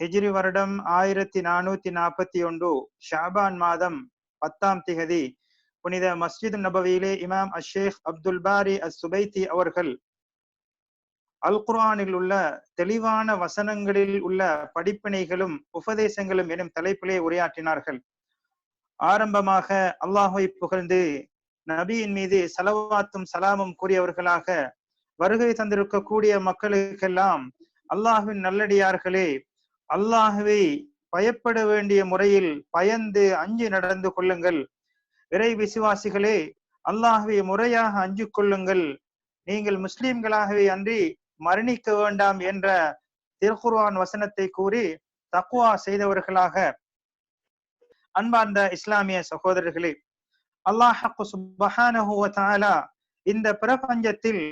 ஹிஜ்ரி வருடம் ஆயிரத்தி நானூத்தி நாற்பத்தி ஒன்று ஷாபான் மாதம் பத்தாம் திகதி புனித மஸ்ஜித் நபவியிலே இமாம் அஷேக் அப்துல் பாரி அஸ் சுபைத்தி அவர்கள் அல் குர்ஆனில் உள்ள தெளிவான வசனங்களில் உள்ள படிப்பினைகளும் உபதேசங்களும் எனும் தலைப்பிலே உரையாற்றினார்கள். ஆரம்பமாக அல்லாஹை புகழ்ந்து நபியின் மீது செலவாத்தும் சலாமும் கூறியவர்களாக வருகை தந்திருக்கக்கூடிய மக்களுக்கெல்லாம் அல்லாஹின் நல்லடியார்களே அல்லாஹுவை பயப்பட வேண்டிய முறையில் பயந்து அஞ்சு நடந்து கொள்ளுங்கள். இறை விசுவாசிகளே அல்லாகவே முறையாக அஞ்சு கொள்ளுங்கள். நீங்கள் முஸ்லிம்களாகவே அன்றி மரணிக்க வேண்டாம் என்ற திருக்குர்வான் வசனத்தை கூறி தக்குவா செய்தவர்களாக. அன்பார்ந்த இஸ்லாமிய சகோதரர்களே அல்லாஹ் சுபஹானஹு இந்த பிரபஞ்சத்தில்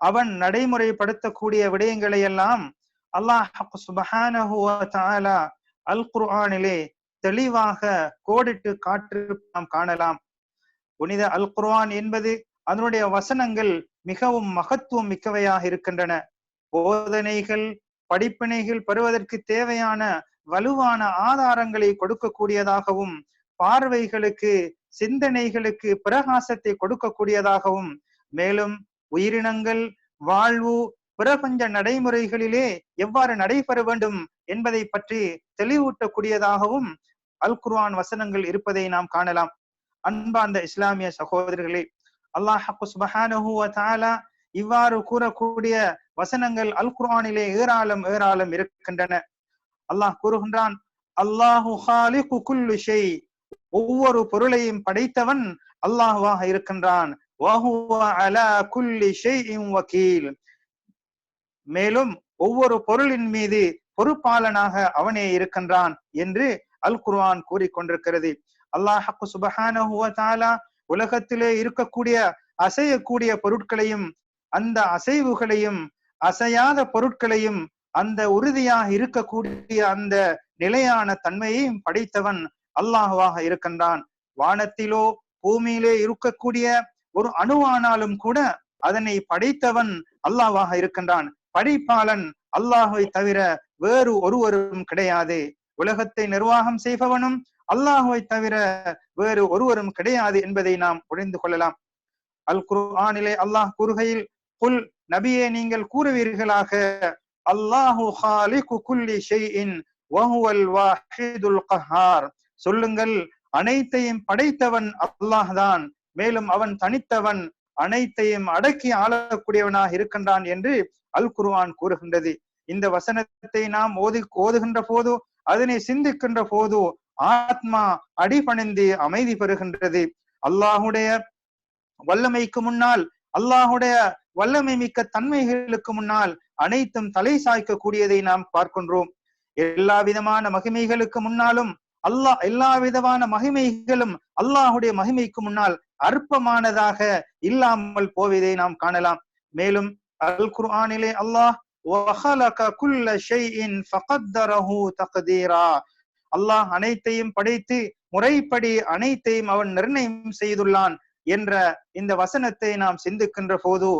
அவன் நடைமுறைப்படுத்தக்கூடிய விடயங்களை எல்லாம் அல்லாஹ் சுபஹானஹு அல் குர்ஆனிலே தெளிவாக கோடிட்டு காற்று நாம் காணலாம். புனித அல் குர்ஆன் என்பது அதனுடைய வசனங்கள் மிகவும் மகத்துவம் மிக்கவையாக இருக்கின்றன. போதனைகள் படிப்பினைகள் பெறுவதற்கு தேவையான வலுவான ஆதாரங்களை கொடுக்கக்கூடியதாகவும் பார்வைகளுக்கு சிந்தனைகளுக்கு பிரகாசத்தை கொடுக்கக்கூடியதாகவும் மேலும் உயிரினங்கள் வாழ்வு பிரபஞ்ச நடைமுறைகளிலே எவ்வாறு நடைபெற வேண்டும் என்பதை பற்றி தெளிவூட்டக்கூடியதாகவும் அல் குர்ஆன் வசனங்கள் இருப்பதை நாம் காணலாம். அன்பார்ந்த இஸ்லாமிய சகோதரர்களே அல்லாஹ் சுபஹானஹு இவ்வாறு கூறக்கூடிய வசனங்கள் அல் குர்ஆனிலே ஏராளம் ஏராளம் இருக்கின்றன. அல்லாஹ் கூறுகின்றான் அல்லாஹு ஹாலிகு குல்லு ஒவ்வொரு பொருளையும் படைத்தவன் அல்லாஹுவாக இருக்கின்றான். வக்கீல் மேலும் ஒவ்வொரு பொருளின் மீது பொறுப்பாளனாக அவனே இருக்கின்றான் என்று அல் குர்ஆன் கூறிக்கொண்டிருக்கிறது அல்லாஹ் சுபஹானஹு உலகத்திலே இருக்கக்கூடிய அசையக்கூடிய பொருட்களையும் அந்த அசைவுகளையும் அசையாத பொருட்களையும் அந்த உறுதியாக இருக்கக்கூடிய அந்த நிலையான தன்மையையும் படைத்தவன் அல்லாஹுவாக இருக்கின்றான். வானத்திலோ பூமியிலே இருக்கக்கூடிய ஒரு அணுவானாலும் கூட அதனை படைத்தவன் அல்லாவாக இருக்கின்றான். படைப்பாளன் அல்லாஹை தவிர வேறு ஒருவரும் கிடையாது. உலகத்தை நிர்வாகம் செய்பவனும் அல்லாஹுவை தவிர வேறு ஒருவரும் கிடையாது என்பதை நாம் புரிந்து கொள்ளலாம். அல் குர்ஆனிலே அல்லாஹ் கூறுகையில் குல் நபியே நீங்கள் கூறுவீர்களாக அல்லாஹு ஹாலிகு குல்லி ஷைஇன் வஹுவல் வாஹிதுல் கஹார். சொல்லுங்கள் அனைத்தையும் படைத்தவன் அல்லாஹ் தான் மேலும் அவன் தனித்தவன் அனைத்தையும் அடக்கி ஆளக்கூடியவனாக இருக்கின்றான் என்று அல் குருவான் கூறுகின்றது. இந்த வசனத்தை நாம் ஓதி ஓதுகின்ற போது அதனை சிந்திக்கின்ற போது ஆத்மா அடிபணிந்து அமைதி பெறுகின்றது. அல்லாஹுடைய வல்லமைக்கு முன்னால் அல்லாஹுடைய வல்லமை மிக்க தன்மைகளுக்கு முன்னால் அனைத்தும் தலை சாய்க்க கூடியதை நாம் பார்க்கின்றோம். எல்லா விதமான மகிமைகளுக்கு முன்னாலும் அல்லாஹ் எல்லா விதமான மகிமைகளும் அல்லாஹுடைய மகிமைக்கு முன்னால் அற்பமானதாக இல்லாமல் போவதை நாம் காணலாம். மேலும் அல் குர்ஆனிலே அல்லாஹ் அல்லாஹ் அனைத்தையும் படைத்து முறைப்படி அனைத்தையும் அவன் நிர்ணயம் செய்துள்ளான் என்ற இந்த வசனத்தை நாம் சிந்திக்கின்ற போது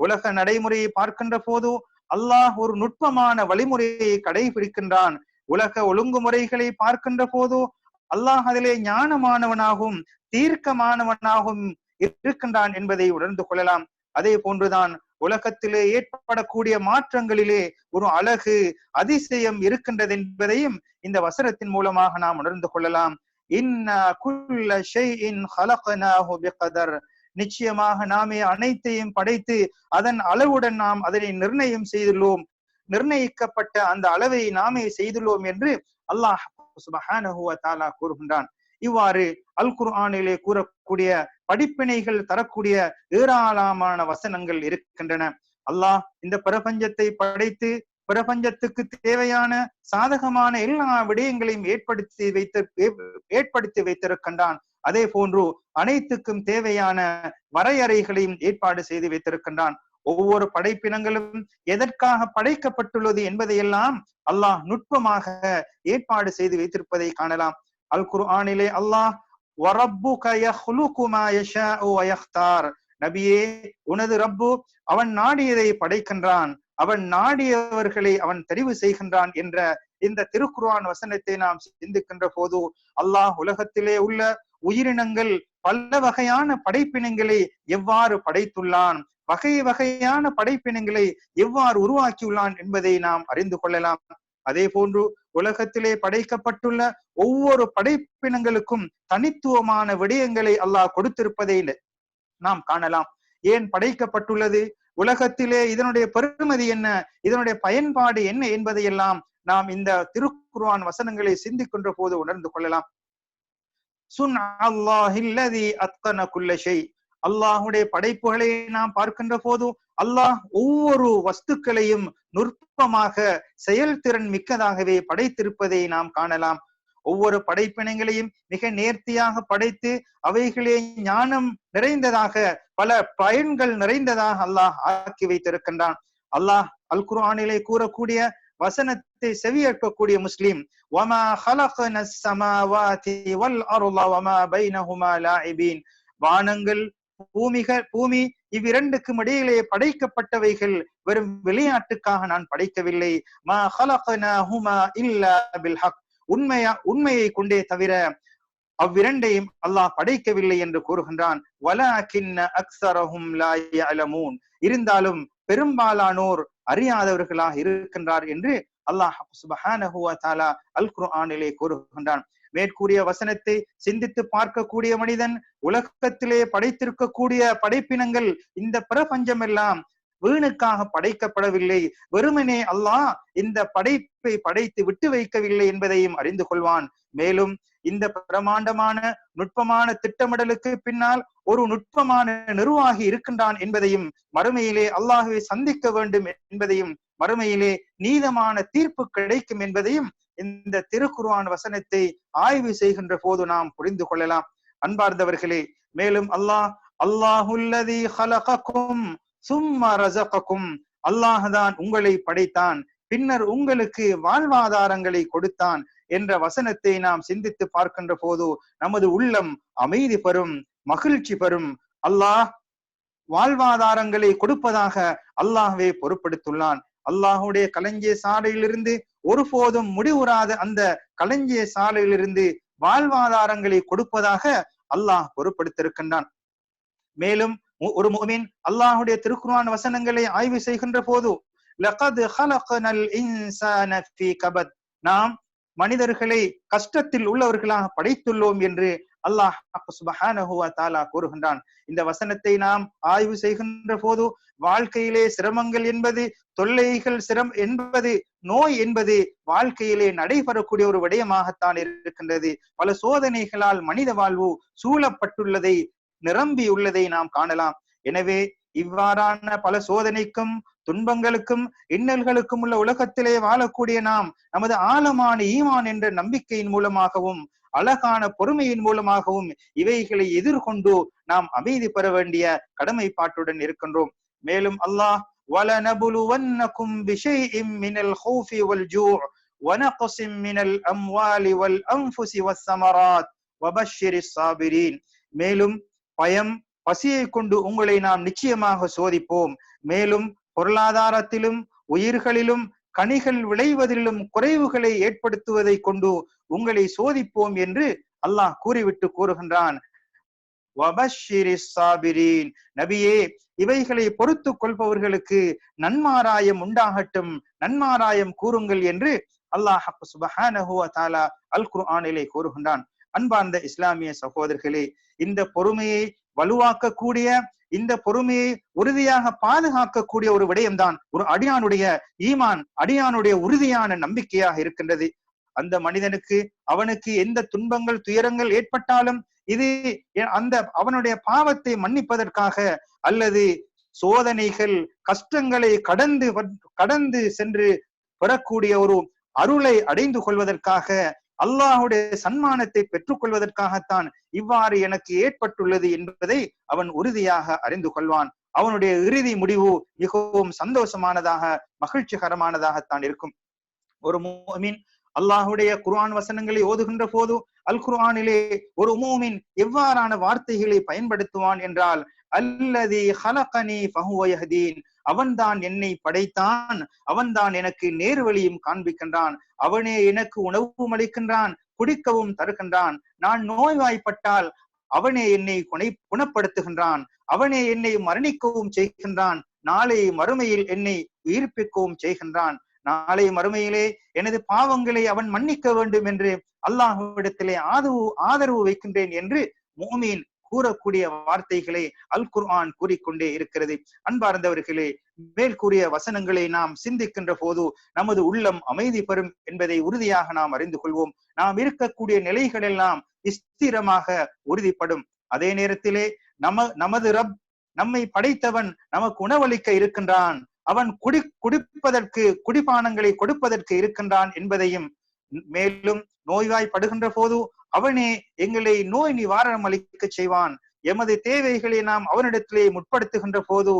உலக நடைமுறையை பார்க்கின்ற போது அல்லாஹ் ஒரு நுட்பமான வழிமுறையை கடைபிடிக்கின்றான். உலக ஒழுங்குமுறைகளை பார்க்கின்ற போதோ அல்லாஹ் அதிலே ஞானமானவனாகவும் தீர்க்கமானவனாகவும் இருக்கின்றான் என்பதை உணர்ந்து கொள்ளலாம். அதே போன்றுதான் உலகத்திலே ஏற்படக்கூடிய மாற்றங்களிலே ஒரு அழகு அதிசயம் இருக்கின்றது என்பதையும் இந்த வசனத்தின் மூலமாக நாம் உணர்ந்து கொள்ளலாம். நிச்சயமாக நாமே அனைத்தையும் படைத்து அதன் அளவுடன் நாம் அதனை நிர்ணயம் செய்துள்ளோம். நிர்ணயிக்கப்பட்ட அந்த அளவை நாமே செய்துள்ளோம் என்று அல்லாஹ் சுபஹானஹுவ கூறுகின்றான். இவ்வாறு அல் குர்ஆனிலே கூறக்கூடிய படிப்பினைகள் தரக்கூடிய ஏராளமான வசனங்கள் இருக்கின்றன. அல்லாஹ் இந்த பிரபஞ்சத்தை படைத்து பிரபஞ்சத்துக்கு தேவையான சாதகமான எல்லா விடயங்களையும் ஏற்படுத்தி வைத்து ஏற்படுத்தி வைத்திருக்கின்றான். அதே போன்று அனைத்துக்கும் தேவையான வரையறைகளையும் ஏற்பாடு செய்து வைத்திருக்கின்றான். ஒவ்வொரு படைப்பினங்களும் எதற்காக படைக்கப்பட்டுள்ளது என்பதையெல்லாம் அல்லாஹ் நுட்பமாக ஏற்பாடு செய்து வைத்திருப்பதை காணலாம். அல் குர்ஆனிலே அல்லாஹ் நபியே உனது ரப்பு அவன் நாடியதை படைக்கின்றான். அவன் நாடியவர்களை அவன் தெரிவு செய்கின்றான் என்ற இந்த திருக்குர்ஆன் வசனத்தை நாம் சிந்திக்கின்ற போது அல்லாஹ் உலகத்திலே உள்ள உயிரினங்கள் பல வகையான படைப்பினங்களை எவ்வாறு படைத்துள்ளான்? வகை வகையான படைப்பினங்களை எவ்வாறு உருவாக்கியுள்ளான் என்பதை நாம் அறிந்து கொள்ளலாம். அதே போன்று உலகத்திலே படைக்கப்பட்டுள்ள ஒவ்வொரு படைப்பினங்களுக்கும் தனித்துவமான விடயங்களை அல்லாஹ் கொடுத்திருப்பதை நாம் காணலாம். ஏன் படைக்கப்பட்டுள்ளது? உலகத்திலே இதனுடைய பெருமதி என்ன? இதனுடைய பயன்பாடு என்ன என்பதையெல்லாம் நாம் இந்த திருக்குர்வான் வசனங்களை சிந்திக்கின்ற போது உணர்ந்து கொள்ளலாம். சுன் அல்லாஹில்லதி அத்தன குல்லஷை அல்லாஹுடைய படைப்புகளை நாம் பார்க்கின்ற போது அல்லாஹ் ஒவ்வொரு வஸ்துக்களையும் நுட்பமாக செயல்திறன் மிக்கதாகவே படைத்திருப்பதை நாம் காணலாம். ஒவ்வொரு படைப்பினைகளையும் மிக நேர்த்தியாக படைத்து அவைகளே ஞானம் நிறைந்ததாக பல பயன்கள் நிறைந்ததாக அல்லாஹ் ஆக்கி வைத்திருக்கின்றான். அல்லாஹ் அல் குர்ஆனிலே கூறக்கூடிய வசனத்தை செவியேற்கக்கூடிய முஸ்லிம் வமா ஹலகன சமாவாதி வல் அருள வானங்கள் பூமிக பூமி இவ்விரண்டுக்கும் இடையிலே படைக்கப்பட்டவைகள் வெறும் விளையாட்டுக்காக நான் படைக்கவில்லை. உண்மையா உண்மையை கொண்டே தவிர அவ்விரண்டையும் அல்லாஹ் படைக்கவில்லை என்று கூறுகின்றான். இருந்தாலும் பெரும்பாலானோர் அறியாதவர்களாக இருக்கின்றார் என்று அல்லாஹ் சுபஹானஹுவ தாலா அல் குர்ஆனிலே கூறுகின்றான். மேற்கூறிய வசனத்தை சிந்தித்து பார்க்கக்கூடிய மனிதன் உலகத்திலே படைத்திருக்கக்கூடிய படைப்பினங்கள் இந்த பிரபஞ்சம் எல்லாம் வீணுக்காக படைக்கப்படவில்லை. வெறுமனே அல்லாஹ் இந்த படைப்பை படைத்து விட்டு வைக்கவில்லை என்பதையும் அறிந்து கொள்வான். மேலும் இந்த பிரமாண்டமான நுட்பமான திட்டமிடலுக்கு பின்னால் ஒரு நுட்பமான நிர்வாகி இருக்கின்றான் என்பதையும் மறுமையிலே அல்லாஹுவை சந்திக்க வேண்டும் என்பதையும் மறுமையிலே நீதமான தீர்ப்பு கிடைக்கும் என்பதையும் இந்த திருக்குர்வான் வசனத்தை ஆய்வு செய்கின்ற போது நாம் புரிந்து கொள்ளலாம். அன்பார்ந்தவர்களே மேலும் அல்லாஹ் அல்லாஹுல்லதி ஹலகக்கும் சும்மா ரசகக்கும் அல்லாஹ்தான் உங்களை படைத்தான் பின்னர் உங்களுக்கு வாழ்வாதாரங்களை கொடுத்தான் என்ற வசனத்தை நாம் சிந்தித்து பார்க்கின்ற போது நமது உள்ளம் அமைதி பெறும் மகிழ்ச்சி பெறும். அல்லாஹ் வாழ்வாதாரங்களை கொடுப்பதாக அல்லாஹ்வே பொறுப்படுத்துள்ளான். அல்லாஹுடைய களஞ்சிய சாலையிலிருந்து ஒருபோதும் முடிவுறாத அந்த களஞ்சிய சாலையிலிருந்து வாழ்வாதாரங்களை கொடுப்பதாக அல்லாஹ் பொறுப்படுத்திருக்கின்றான் மேலும் ஒரு முகமின் அல்லாஹுடைய திருக்குர்ஆன் வசனங்களை ஆய்வு செய்கின்ற போது நாம் மனிதர்களை கஷ்டத்தில் உள்ளவர்களாக படைத்துள்ளோம் என்று அல்லாஹ் சுபஹானஹுவா தாலா கூறுகின்றான். இந்த வசனத்தை நாம் ஆய்வு செய்கின்ற போது வாழ்க்கையிலே சிரமங்கள் என்பது தொல்லைகள் சிரம் என்பது நோய் என்பது வாழ்க்கையிலே நடைபெறக்கூடிய ஒரு விடயமாகத்தான் இருக்கின்றது. பல சோதனைகளால் மனித வாழ்வு சூழப்பட்டுள்ளதை நிரம்பியுள்ளதை நாம் காணலாம். எனவே இவ்வாறான பல சோதனைக்கும் துன்பங்களுக்கும் இன்னல்களுக்கும் உள்ள உலகத்திலே வாழக்கூடிய நாம் நமது ஆழமான ஈமான் என்ற நம்பிக்கையின் மூலமாகவும் அழகான பொறுமையின் மூலமாகவும் இவைகளை எதிர்கொண்டு நாம் அமைதி பெற வேண்டிய கடமைப்பாட்டுடன் இருக்கின்றோம் மேலும் அல்லாஹ் وَلَنَبْلُوَنَّكُمْ بِشَيْءٍ مِنَ الْخَوْفِ وَالْجُوعِ وَنَقْصٍ مِنَ الْأَمْوَالِ وَالْأَنْفُسِ وَالثَّمَرَاتِ وَبَشِّرِ الصَّابِرِينَ மேலும் பயம் பசியை கொண்டு உங்களை நாம் நிச்சயமாக சோதிப்போம் மேலும் பொருளாதாரத்திலும் உயிர்களிலும் கனிகள் விளைவதிலும் குறைவுகளை ஏற்படுத்துவதை கொண்டு உங்களை சோதிப்போம் என்று அல்லாஹ் கூறிவிட்டு கூறுகின்றான். நபியே இவைகளை பொறுத்து கொள்பவர்களுக்கு நன்மாராயம் உண்டாகட்டும் நன்மாராயம் கூறுங்கள் என்று அல்லாஹ் சுபஹானஹு தாலா அல் குர்ஆனிலே கூறுகின்றான். அன்பார்ந்த இஸ்லாமிய சகோதரர்களே இந்த பொறுமையை வலுவாக்கக்கூடிய இந்த பொறுமையை உறுதியாக பாதுகாக்கக்கூடிய ஒரு விடயம்தான் ஒரு அடியானுடைய ஈமான் அடியானுடைய உறுதியான நம்பிக்கையாக இருக்கின்றது. அந்த மனிதனுக்கு அவனுக்கு எந்த துன்பங்கள் துயரங்கள் ஏற்பட்டாலும் இது அந்த அவனுடைய பாவத்தை மன்னிப்பதற்காக அல்லது சோதனைகள் கஷ்டங்களை கடந்து கடந்து சென்று பெறக்கூடிய ஒரு அருளை அடைந்து கொள்வதற்காக அல்லாஹுடைய சன்மானத்தை பெற்றுக்கொள்வதற்காகத்தான் இவ்வாறு எனக்கு ஏற்பட்டுள்ளது என்பதை அவன் உறுதியாக அறிந்து கொள்வான். அவனுடைய இறுதி முடிவு மிகவும் சந்தோஷமானதாக மகிழ்ச்சிகரமானதாகத்தான் இருக்கும். ஒரு மூமின் அல்லாஹுடைய குர்ஆன் வசனங்களை ஓதுகின்ற போது அல் குர்ஆனிலே ஒரு மூமின் எவ்வாறான வார்த்தைகளை பயன்படுத்துவான் என்றால் அல்லது ஹலகனி ஃபஹுவயஹதீன் அவன்தான் என்னை படைத்தான். அவன்தான் எனக்கு நேர்வழியும் காண்பிக்கின்றான். அவனே எனக்கு உணவும் அளிக்கின்றான் குடிக்கவும் தருகின்றான். நான் நோய்வாய்ப்பட்டால் அவனே என்னை குணை குணப்படுத்துகின்றான். அவனே என்னை மரணிக்கவும் செய்கின்றான். நாளை மறுமையில் என்னை உயிர்ப்பிக்கவும் செய்கின்றான். நாளை மறுமையிலே எனது பாவங்களை அவன் மன்னிக்க வேண்டும் என்று அல்லாஹ்விடத்திலே ஆதரவு ஆதரவு வைக்கின்றேன் என்று மோமீன் கூறக்கூடிய வார்த்தைகளை அல் குர்ஆன் கூறிக்கொண்டே இருக்கிறது. அன்பார்ந்தவர்களே மேல் கூறிய வசனங்களை நாம் சிந்திக்கின்ற போது நமது உள்ளம் அமைதி பெறும் என்பதை உறுதியாக நாம் அறிந்து கொள்வோம். நாம் இருக்கக்கூடிய நிலைகள் எல்லாம் ஸ்திரமாக உறுதிப்படும். அதே நேரத்திலே நம நமது ரப் நம்மை படைத்தவன் நமக்கு உணவளிக்க இருக்கின்றான். அவன் குடி குடிப்பதற்கு குடிபானங்களை கொடுப்பதற்கு இருக்கின்றான் என்பதையும் மேலும் நோய்வாய்ப்படுகின்ற போது அவனே எங்களை நோய் நிவாரணம் அளிக்க செய்வான். எமது தேவைகளை நாம் அவனிடத்திலே முற்படுத்துகின்ற போது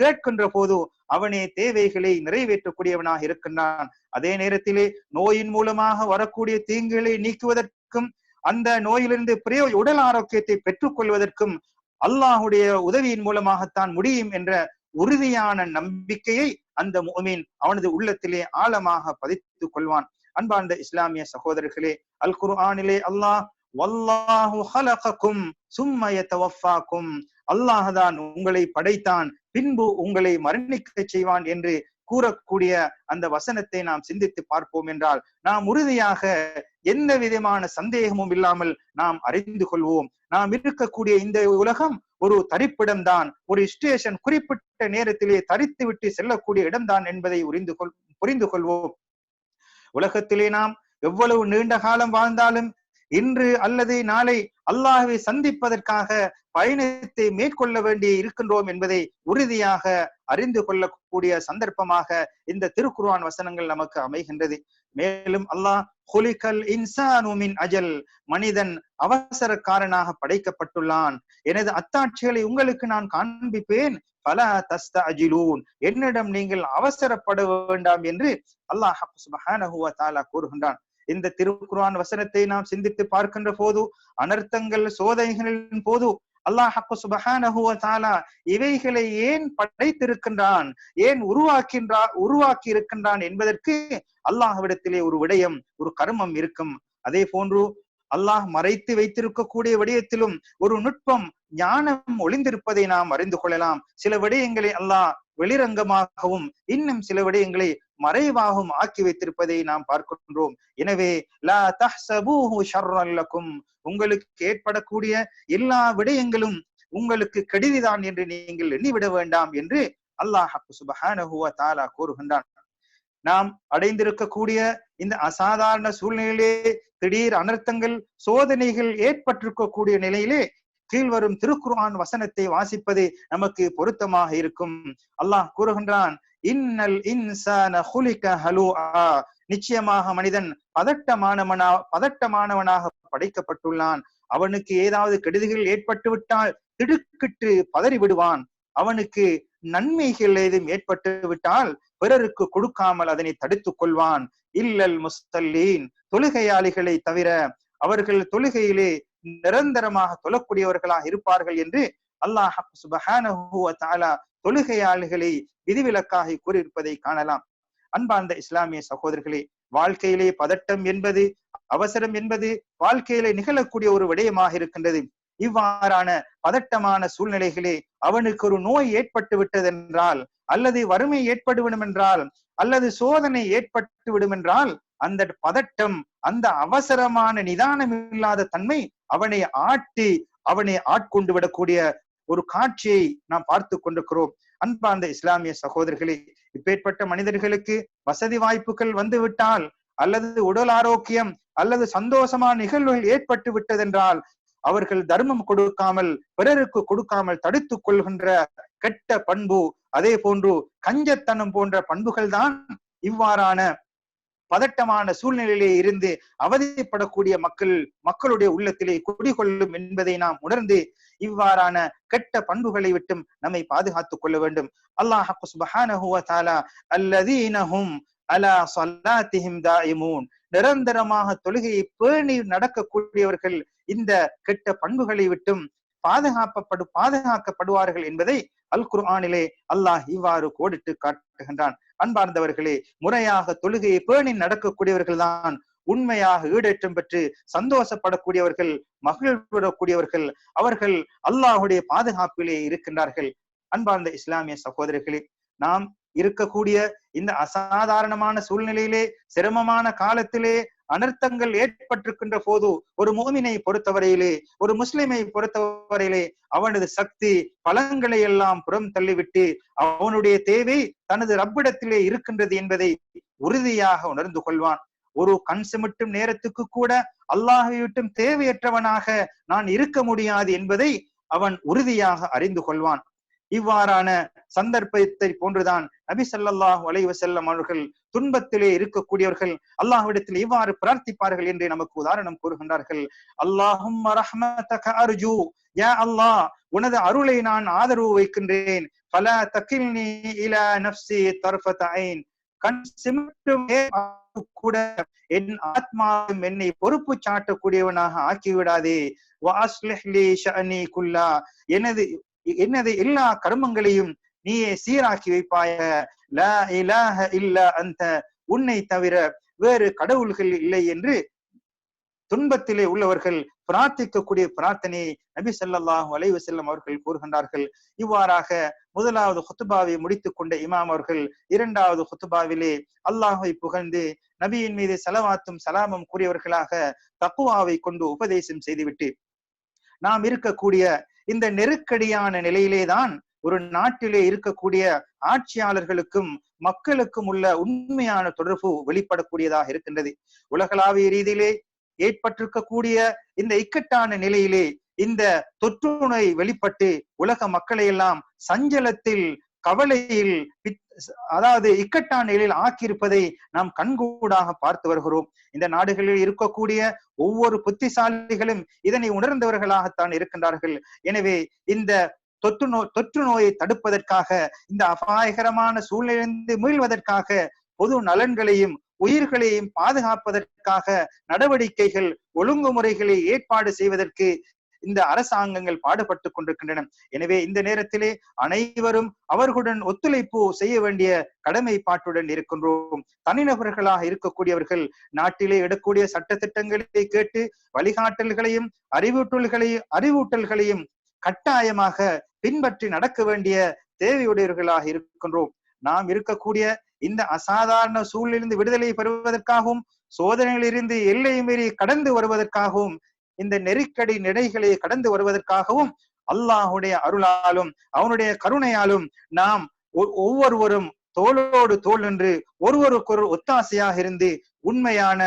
கேட்கின்ற போது அவனே தேவைகளை நிறைவேற்றக்கூடியவனாக இருக்கின்றான். அதே நேரத்திலே நோயின் மூலமாக வரக்கூடிய தீங்குகளை நீக்குவதற்கும் அந்த நோயிலிருந்து பிரிய உடல் ஆரோக்கியத்தை பெற்றுக் கொள்வதற்கும் அல்லாஹுடைய உதவியின் மூலமாகத்தான் முடியும் என்ற உறுதியான நம்பிக்கையை அந்த முஃமின் அவனது உள்ளத்திலே ஆழமாக பதித்துக் கொள்வான். அன்பார்ந்த இஸ்லாமிய சகோதரர்களே அல் குர்ஆனிலே அல்லாஹ் வல்லாஹு ஹலகக்கும் சும்மயத்தவஃபாக்கும் அல்லாஹ் தான் உங்களை படைத்தான் பின்பு உங்களை மரணிக்க செய்வான் என்று கூறக்கூடிய அந்த வசனத்தை நாம் சிந்தித்து பார்ப்போம் என்றால் நாம் உறுதியாக எந்த விதமான சந்தேகமும் இல்லாமல் நாம் அறிந்து கொள்வோம். நாம் இருக்கக்கூடிய இந்த உலகம் ஒரு தரிப்பிடம் தான் ஒரு ஸ்டேஷன் குறிப்பிட்ட நேரத்திலே தரித்து விட்டு செல்லக்கூடிய இடம்தான் என்பதை உரிந்து கொள் புரிந்து கொள்வோம். உலகத்திலே நாம் எவ்வளவு நீண்ட காலம் வாழ்ந்தாலும் இன்று அல்லது நாளை அல்லாஹை சந்திப்பதற்காக பயணத்தை மேற்கொள்ள வேண்டி இருக்கின்றோம் என்பதை உறுதியாக அறிந்து கொள்ளக்கூடிய சந்தர்ப்பமாக இந்த திருக்குர்வான் வசனங்கள் நமக்கு அமைகின்றது. மேலும் அல்லாஹ் ஹுலிகல் இன்சானுமின் அஜல் மனிதன் அவசரக்காரனாக படைக்கப்பட்டுள்ளான். எனது அத்தாட்சிகளை உங்களுக்கு நான் காண்பிப்பேன். பல தஸ்த அஜிலூன் என்னிடம் நீங்கள் அவசரப்பட வேண்டாம் என்று அல்லாஹ் சுபஹானஹு கூறுகின்றான். இந்த திருக்குரான் வசனத்தை நாம் சிந்தித்து பார்க்கின்ற போது அனர்த்தங்கள் சோதனைகளின் போது அல்லாஹ் சுபஹானஹு இவைகளை ஏன் படைத்திருக்கின்றான்? ஏன் உருவாக்கின்றா உருவாக்கி இருக்கின்றான் என்பதற்கு அல்லாஹ்விடத்திலே ஒரு விடயம் ஒரு கர்மம் இருக்கும். அதே போன்று அல்லாஹ் மறைத்து வைத்திருக்கக்கூடிய விடயத்திலும் ஒரு நுட்பம் ஞானம் ஒளிந்திருப்பதை நாம் அறிந்து கொள்ளலாம். சில விடயங்களை அல்லாஹ் வெளிரங்கமாகவும் இன்னும் சில விடயங்களை மறைவாகவும் ஆக்கி வைத்திருப்பதை நாம் பார்க்கின்றோம். எனவே லா தஹ்சபூஹு உங்களுக்கு ஏற்படக்கூடிய எல்லா விடயங்களும் உங்களுக்கு கெடுதிதான் என்று நீங்கள் எண்ணிவிட வேண்டாம் என்று அல்லாஹ் சுபஹானஹு வ கூறுகின்றான். நாம் அடைந்திருக்கக்கூடிய இந்த அசாதாரண சூழ்நிலையிலே திடீர் அனர்த்தங்கள் சோதனைகள் ஏற்பட்டிருக்கக்கூடிய நிலையிலே கீழ்வரும் திருக்குர்ஆன் வசனத்தை வாசிப்பது நமக்கு பொருத்தமாக இருக்கும். அல்லாஹ் கூறுகின்றான் இன்னல் இன்சான ஹுலிக ஹலூஆ. நிச்சயமாக மனிதன் பதட்டமானவனா பதட்டமானவனாக படைக்கப்பட்டுள்ளான். அவனுக்கு ஏதாவது கெடுதிகள் ஏற்பட்டு விட்டால் திடுக்கிட்டு பதறி விடுவான் அவனுக்கு நன்மைகள் ஏதும் ஏற்பட்டு விட்டால் பிறருக்கு கொடுக்காமல் அதனை தடுத்துக் கொள்வான். இல்லல் முஸ்தல்லீன். தொழுகையாளிகளை தவிர அவர்கள் தொழுகையிலே நிரந்தரமாக தொழக்கூடியவர்களாக இருப்பார்கள் என்று அல்லாஹ் சுபஹானா தொழுகையாளிகளை விதிவிலக்காக கூறியிருப்பதை காணலாம். அன்பார்ந்த இஸ்லாமிய சகோதரர்களே வாழ்க்கையிலே பதட்டம் என்பது அவசரம் என்பது வாழ்க்கையிலே நிகழக்கூடிய ஒரு விடயமாக இருக்கின்றது. இவ்வாறான பதட்டமான சூழ்நிலைகளே அவனுக்கு ஒரு நோய் ஏற்பட்டு விட்டதென்றால் அல்லது வறுமை ஏற்படுவிடும் என்றால் அல்லது சோதனை ஏற்பட்டு விடும் என்றால் அந்த பதட்டம் அந்த அவசரமான நிதானம் இல்லாத தன்மை அவனை ஆட்டி அவனை ஆட்கொண்டு விடக்கூடிய ஒரு காட்சியை நாம் பார்த்து கொண்டிருக்கிறோம். அன்பார்ந்த இஸ்லாமிய சகோதரர்களே இப்பேற்பட்ட மனிதர்களுக்கு வசதி வாய்ப்புகள் வந்து விட்டால் அல்லது உடல் ஆரோக்கியம் அல்லது சந்தோஷமான நிகழ்வுகள் ஏற்பட்டு விட்டதென்றால் அவர்கள் தர்மம் கொடுக்காமல் பிறருக்கு கொடுக்காமல் தடுத்துக் கொள்கின்ற கெட்ட பண்பு அதே போன்று கஞ்சத்தனம் போன்ற பண்புகள் தான் இவ்வாறான பதட்டமான சூழ்நிலையிலே இருந்து அவதிப்படக்கூடிய மக்கள் மக்களுடைய உள்ளத்திலே குடிகொள்ளும் என்பதை நாம் உணர்ந்து இவ்வாறான கெட்ட பண்புகளை விட்டும் நம்மை பாதுகாத்துக் கொள்ள வேண்டும். அல்லாஹ் அல்லதீனஹும் அலா ஸலாத்திஹிம் தாயிமூன். நிரந்தரமாக தொழுகையை பேணி நடக்கக்கூடியவர்கள் இந்த கெட்ட பண்புகளை விட்டும் பாதுகாப்பப்படு பாதுகாக்கப்படுவார்கள் என்பதை அல் குர்ஆனிலே அல்லாஹ் இவ்வாறு கோடிட்டு காட்டுகின்றான். அன்பார்ந்தவர்களே முறையாக தொழுகையை பேணி நடக்கக்கூடியவர்கள் தான் உண்மையாக ஈடேற்றம் பெற்று சந்தோஷப்படக்கூடியவர்கள் மகிழ்விடக்கூடியவர்கள் அவர்கள் அல்லாஹுடைய பாதுகாப்பிலே இருக்கின்றார்கள். அன்பார்ந்த இஸ்லாமிய சகோதரர்களே நாம் இருக்கக்கூடிய இந்த அசாதாரணமான சூழ்நிலையிலே சிரமமான காலத்திலே அனர்த்தங்கள் ஏற்பட்டிருக்கின்ற போது ஒரு மோமினை பொறுத்தவரையிலே ஒரு முஸ்லிமை பொறுத்தவரையிலே அவனது சக்தி பலங்களை எல்லாம் புறம் தள்ளிவிட்டு அவனுடைய தேவை தனது ரப்பிடத்திலே இருக்கின்றது என்பதை உறுதியாக உணர்ந்து கொள்வான். ஒரு கண் சிமிட்டும் நேரத்துக்கு கூட அல்லாஹை விட்டும் தேவையற்றவனாக நான் இருக்க முடியாது என்பதை அவன் உறுதியாக அறிந்து கொள்வான். இவ்வாறான சந்தர்ப்பத்தை போன்றுதான் நபி சல்லாஹ் வலைவ செல்லம் அவர்கள் துன்பத்திலே இருக்கக்கூடியவர்கள் அல்லாஹ்விடத்தில் இவ்வாறு பிரார்த்திப்பார்கள் என்று நமக்கு உதாரணம் கூறுகின்றார்கள். அல்லாஹும் அர்ஜு யா அல்லாஹ் உனது அருளை நான் ஆதரவு வைக்கின்றேன். பல தக்கில்னி இல நஃப்சி தர்ஃபத கண் சிமிட்டும் கூட என் ஆத்மாவும் என்னை பொறுப்பு சாட்டக்கூடியவனாக ஆக்கிவிடாதே. வாஸ்லிஹ் குல்லா. எனது என்னது? எல்லா கர்மங்களையும் நீயே சீராக்கி வைப்பாய லா இலாஹ இல்ல அந்த உன்னை தவிர வேறு கடவுள்கள் இல்லை என்று துன்பத்திலே உள்ளவர்கள் பிரார்த்திக்கக்கூடிய பிரார்த்தனை நபி ஸல்லல்லாஹு அலைவு செல்லம் அவர்கள் கூறுகின்றார்கள். இவ்வாறாக முதலாவது ஹுத்துபாவை முடித்துக் கொண்ட இமாம் அவர்கள் இரண்டாவது ஹுத்துபாவிலே அல்லாஹை புகழ்ந்து நபியின் மீது செலவாத்தும் சலாமும் கூறியவர்களாக தக்குவாவை கொண்டு உபதேசம் செய்துவிட்டு நாம் இருக்கக்கூடிய இந்த நெருக்கடியான நிலையிலேதான் ஒரு நாட்டிலே இருக்கக்கூடிய ஆட்சியாளர்களுக்கும் மக்களுக்கும் உள்ள உண்மையான தொடர்பு வெளிப்படக்கூடியதாக இருக்கின்றது. உலகளாவிய ரீதியிலே ஏற்பட்டிருக்கக்கூடிய இந்த இக்கட்டான நிலையிலே இந்த தொற்று நோய் வெளிப்பட்டு உலக மக்களை எல்லாம் சஞ்சலத்தில் கவலையில் அதாவது இக்கட்டான நிலையில் ஆக்கியிருப்பதை நாம் கண்கூடாக பார்த்து வருகிறோம். இந்த நாடுகளில் இருக்கக்கூடிய ஒவ்வொரு புத்திசாலிகளும் இதனை உணர்ந்தவர்களாகத்தான் இருக்கின்றார்கள். எனவே இந்த தொற்று நோய் தொற்று நோயை தடுப்பதற்காக இந்த அபாயகரமான சூழ்நிலையிலிருந்து மீள்வதற்காக பொது நலன்களையும் உயிர்களையும் பாதுகாப்பதற்காக நடவடிக்கைகள் ஒழுங்குமுறைகளை ஏற்பாடு செய்வதற்கு இந்த அரசாங்கங்கள் பாடுபட்டு கொண்டிருக்கின்றன. எனவே இந்த நேரத்திலே அனைவரும் அவர்களுடன் ஒத்துழைப்பு செய்ய வேண்டிய கடமைப்பாட்டுடன் இருக்கின்றோம். தனிநபர்களாக இருக்கக்கூடியவர்கள் நாட்டிலே எடுக்கூடிய சட்ட திட்டங்களை கேட்டு வழிகாட்டல்களையும் அறிவூட்டல்களையும் அறிவூட்டல்களையும் கட்டாயமாக பின்பற்றி நடக்க வேண்டிய தேவையுடையவர்களாக இருக்கின்றோம். நாம் இருக்கக்கூடிய இந்த அசாதாரண சூழலிலிருந்து விடுதலை பெறுவதற்காகவும் சோதனைகளிலிருந்து எல்லை மீறி கடந்து வருவதற்காகவும் இந்த நெருக்கடி நிலைகளை கடந்து வருவதற்காகவும் அல்லாஹுடைய அருளாலும் அவனுடைய கருணையாலும் நாம் ஒவ்வொருவரும் தோளோடு தோல் என்று ஒருவருக்கொரு ஒத்தாசையாக இருந்து உண்மையான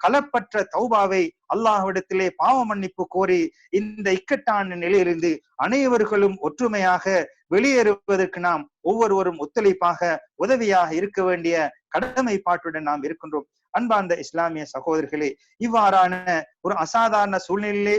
களப்பற்ற தௌபாவை அல்லாஹ்விடத்திலே பாவ மன்னிப்பு கோரி இந்த இக்கட்டான நிலையிலிருந்து அனைவர்களும் ஒற்றுமையாக வெளியேறுவதற்கு நாம் ஒவ்வொருவரும் ஒத்துழைப்பாக உதவியாக இருக்க வேண்டிய கடமைப்பாட்டுடன் நாம் இருக்கின்றோம். அன்பார்ந்த இஸ்லாமிய சகோதரர்களே இவ்வாறான ஒரு அசாதாரண சூழ்நிலையிலே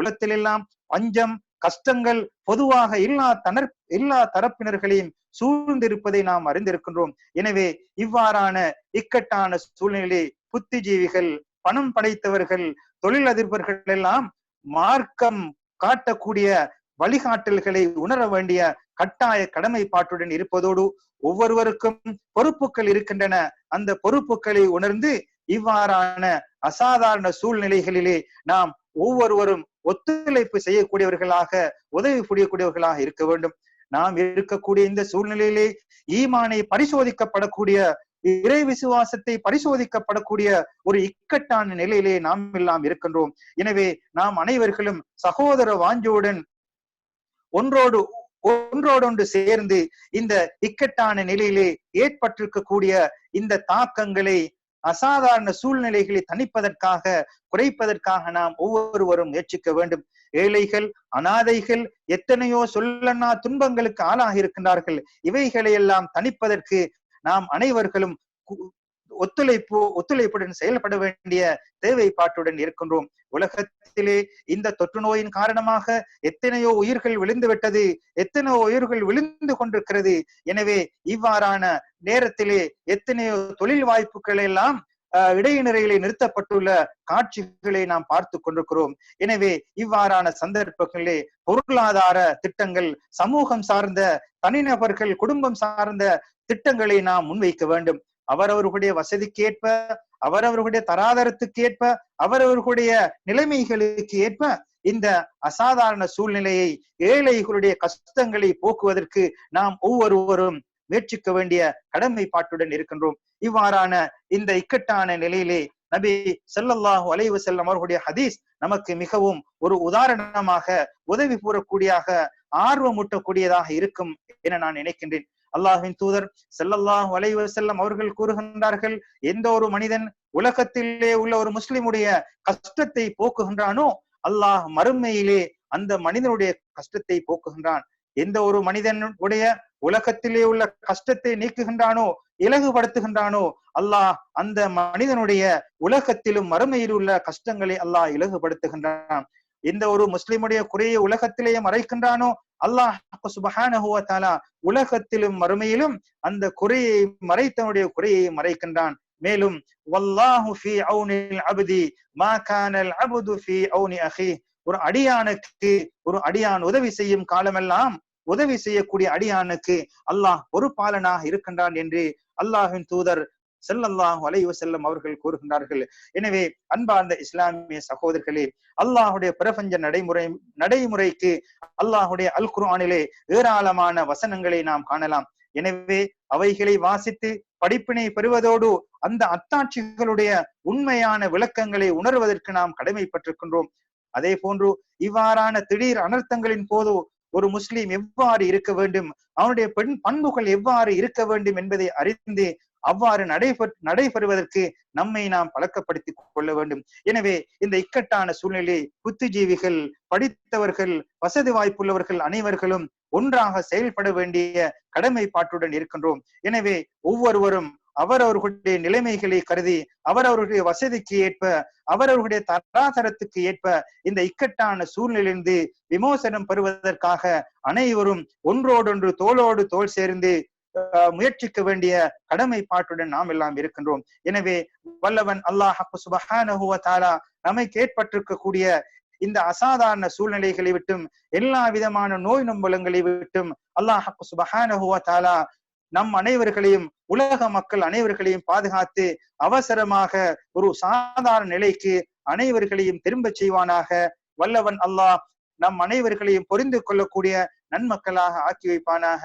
உலகத்திலெல்லாம் பஞ்சம் கஷ்டங்கள் பொதுவாக எல்லா தனர் எல்லா தரப்பினர்களையும் சூழ்ந்திருப்பதை நாம் அறிந்திருக்கின்றோம். எனவே இவ்வாறான இக்கட்டான சூழ்நிலை புத்திஜீவிகள் பணம் படைத்தவர்கள் தொழிலதிபர்கள் எல்லாம் மார்க்கம் காட்டக்கூடிய வழிகாட்டல்களை உணர வேண்டிய கட்டாய கடமைப்பாட்டுடன் இருப்பதோடு ஒவ்வொருவருக்கும் பொறுப்புகள் இருக்கின்றன. அந்த பொறுப்புகளை உணர்ந்து இவ்வாறான அசாதாரண சூழ்நிலைகளிலே நாம் ஒவ்வொருவரும் ஒத்துழைப்பு செய்யக்கூடியவர்களாக உதவி புரியக்கூடியவர்களாக இருக்க வேண்டும். நாம் இருக்கக்கூடிய இந்த சூழ்நிலையிலே ஈமானை பரிசோதிக்கப்படக்கூடிய இறை விசுவாசத்தை பரிசோதிக்கப்படக்கூடிய ஒரு இக்கட்டான நிலையிலே நாம் எல்லாம் இருக்கின்றோம். எனவே நாம் அனைவர்களும் சகோதர வாஞ்சோடன் ஒன்றோடு ஒன்றோடொன்று சேர்ந்து இந்த இக்கட்டான நிலையிலே ஏற்பட்டிருக்கக்கூடிய இந்த தாக்கங்களை அசாதாரண சூழ்நிலைகளை தணிப்பதற்காக குறைப்பதற்காக நாம் ஒவ்வொருவரும் முயற்சிக்க வேண்டும். ஏழைகள் அனாதைகள் எத்தனையோ சொல்லன்னா துன்பங்களுக்கு ஆளாகி இருக்கின்றார்கள் இவைகளை எல்லாம் தணிப்பதற்கு நாம் அனைவர்களும் ஒத்துழைப்பு ஒத்துழைப்புடன் செயல்பட வேண்டிய தேவைப்பாட்டுடன் இருக்கின்றோம். உலகத்திலே இந்த தொற்று நோயின் காரணமாக எத்தனையோ உயிர்கள் விழுந்து விட்டது எத்தனையோ உயிர்கள் விழுந்து கொண்டிருக்கிறது. எனவே இவ்வாறான நேரத்திலே எத்தனையோ தொழில் வாய்ப்புகள் எல்லாம் அஹ், இடைநிறையிலே நிறுத்தப்பட்டுள்ள காட்சிகளை நாம் பார்த்து கொண்டிருக்கிறோம். எனவே இவ்வாறான சந்தர்ப்பங்களிலே பொருளாதார திட்டங்கள் சமூகம் சார்ந்த தனிநபர்கள் குடும்பம் சார்ந்த திட்டங்களை நாம் முன்வைக்க வேண்டும். அவரவர்களுடைய வசதிக்கேற்ப அவரவர்களுடைய தராதரத்துக்கு ஏற்ப அவரவர்களுடைய நிலைமைகளுக்கு ஏற்ப இந்த அசாதாரண சூழ்நிலையை ஏழைகளுடைய கஷ்டங்களை போக்குவதற்கு நாம் ஒவ்வொருவரும் முயற்சிக்க வேண்டிய கடமைப்பாட்டுடன் இருக்கின்றோம். இவ்வாறான இந்த இக்கட்டான நிலையிலே நபி செல்லல்லாஹு அலைவு செல்லம் அவர்களுடைய ஹதீஸ் நமக்கு மிகவும் ஒரு உதாரணமாக உதவி கூறக்கூடிய ஆர்வமூட்டக்கூடியதாக இருக்கும் என நான் நினைக்கின்றேன். அல்லாஹின் தூதர் செல்லல்லாஹ் அலைஹி செல்லம் அவர்கள் கூறுகின்றார்கள் எந்த ஒரு மனிதன் உலகத்திலே உள்ள ஒரு முஸ்லிமுடைய கஷ்டத்தை போக்குகின்றானோ அல்லாஹ் மறுமையிலே அந்த மனிதனுடைய கஷ்டத்தை போக்குகின்றான். எந்த ஒரு மனிதனுடைய உலகத்திலே உள்ள கஷ்டத்தை நீக்குகின்றானோ இலகுபடுத்துகின்றானோ அல்லாஹ் அந்த மனிதனுடைய உலகத்திலும் மறுமையில் உள்ள கஷ்டங்களை அல்லாஹ் இலகுபடுத்துகின்றான். இந்த ஒரு முஸ்லிமுடைய குறையை உலகத்திலேயே மறைக்கின்றானோ அல்லாஹ் சுபஹானஹு வ உலகத்திலும் மறுமையிலும் அந்த குறையை மறைத்தவனுடைய குறையை மறைக்கின்றான். மேலும் வல்லாஹு ஃபி அவுனில் அப்தி மா கானல் அபுது ஃபி அவுனி அஹி. ஒரு அடியானுக்கு ஒரு அடியான் உதவி செய்யும் காலமெல்லாம் உதவி செய்யக்கூடிய அடியானுக்கு அல்லாஹ் பொறுப்பாளனாக இருக்கின்றான் என்று அல்லாஹின் தூதர் ஸல்லல்லாஹு வலையுவ செல்லம் அவர்கள் கூறுகின்றார்கள். எனவே அன்பார்ந்த இஸ்லாமிய சகோதரர்களே அல்லாஹுடைய பிரபஞ்ச நடைமுறை நடைமுறைக்கு அல்லாஹுடைய அல் குர்ஆனிலே ஏராளமான வசனங்களை நாம் காணலாம். எனவே அவைகளை வாசித்து படிப்பினை பெறுவதோடு அந்த அத்தாட்சிகளுடைய உண்மையான விளக்கங்களை உணர்வதற்கு நாம் கடமைப்பட்டிருக்கின்றோம். அதே போன்று இவ்வாறான திடீர் அனர்த்தங்களின் போது ஒரு முஸ்லீம் எவ்வாறு இருக்க வேண்டும்? அவனுடைய பெண் பண்புகள் எவ்வாறு இருக்க வேண்டும் என்பதை அறிந்து அவ்வாறு நடைபெற் நடைபெறுவதற்கு நம்மை நாம் பழக்கப்படுத்திக் கொள்ள வேண்டும். எனவே இந்த இக்கட்டான சூழ்நிலை புத்திஜீவிகள் படித்தவர்கள் வசதி வாய்ப்புள்ளவர்கள் அனைவர்களும் ஒன்றாக செயல்பட வேண்டிய கடமைப்பாட்டுடன் இருக்கின்றோம். எனவே ஒவ்வொருவரும் அவரவர்களுடைய நிலைமைகளை கருதி அவரவர்களுடைய வசதிக்கு ஏற்ப அவரவர்களுடைய தராதரத்துக்கு ஏற்ப இந்த இக்கட்டான சூழ்நிலையிலிருந்து விமோசனம் பெறுவதற்காக அனைவரும் ஒன்றோடொன்று தோளோடு தோள் சேர்ந்து முயற்சிக்க வேண்டிய கடமைப்பாட்டுடன் நாம் எல்லாம் இருக்கின்றோம். எனவே வல்லவன் அல்லாஹ் சுபஹானஹு வ நமக்கு ஏற்பட்டிருக்கக்கூடிய இந்த அசாதாரண சூழ்நிலைகளை விட்டும் எல்லா விதமான நோய் நம்பலங்களை விட்டும் அல்லாஹ் சுபஹானஹுவ தாலா நம் அனைவர்களையும் உலக மக்கள் அனைவர்களையும் பாதுகாத்து அவசரமாக ஒரு சாதாரண நிலைக்கு அனைவர்களையும் திரும்பச் செய்வானாக. வல்லவன் அல்லாஹ் நம் அனைவர்களையும் பொறிந்து கொள்ளக்கூடிய நன்மக்களாக ஆக்கி வைப்பானாக.